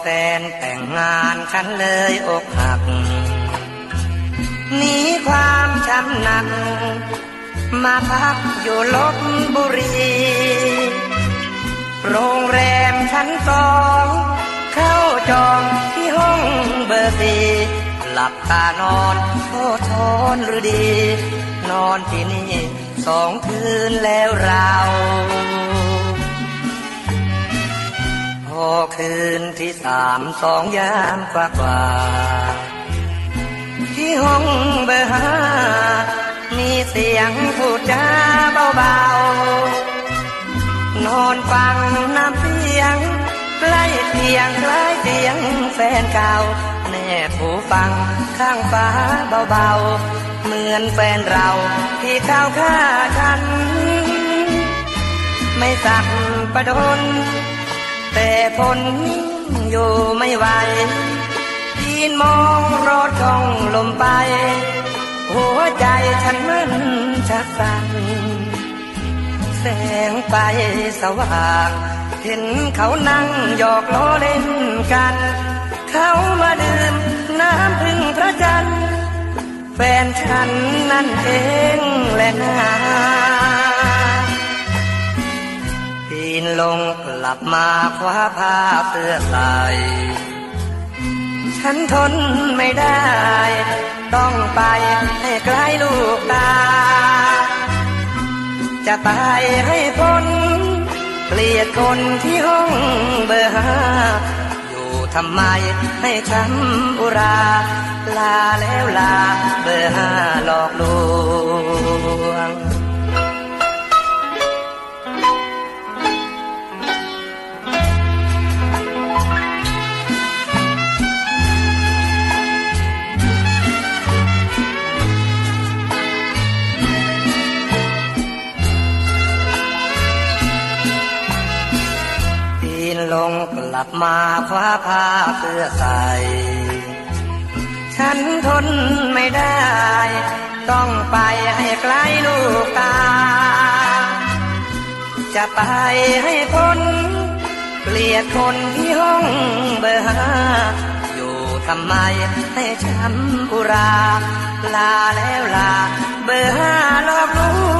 แฟนแต่งงานฉันเลยอกหักหนีความช้ำหนัก มาพักอยู่ลบบุรี โรงแรมชั้นสองเข้าจองที่ห้องเบอร์สี่หลับตานอนโทษทนหรือดี นอนที่นี่สองคืนแล้วเรา อคืนที่สามสองยามกว่ากว่า ที่ห้องเบอร์ห้ามีเสียงพูดจาเบาๆ นอนฟังน้ำเสียงใกล้เตียงใกล้เตียงแฟนเก่า แนบหูฟังข้างฟ้าเบาๆ เหมือนแฟนเราที่เข้าฆ่าฉัน ไม่สักประดน แต่ทนอยู่ไม่ไหวยืนมองรถช่องลมไป หัวใจฉันมันชักสั่นแสงไฟสว่าง เห็นเขานั่งหยอกล้อเล่นกัน เขามาดื่มน้ำพึ่งพระจันทร์แฟนฉันนั่นเองแหละนา นลงกลับมาคว้าผ้าเสื้อใส่ฉันทนไม่ได้ ต้องไปให้ไกลลูกตา จะตายให้พ้นเกลียดคนที่ห้องเบอร์ห้าอยู่ทำไมให้ช้ำอุรา ลาแล้วลาเบอร์ห้า ลงกลับมาคว้าผ้าเสื้อใส่ ฉันทนไม่ได้ ต้องไปให้ไกลลูกตา จะไปให้พ้นเกลียดคนที่ห้องเบอร์ห้าอยู่ทำไมให้ช้ำอุรา ลาแล้วลา เบอร์ห้าหลอกลว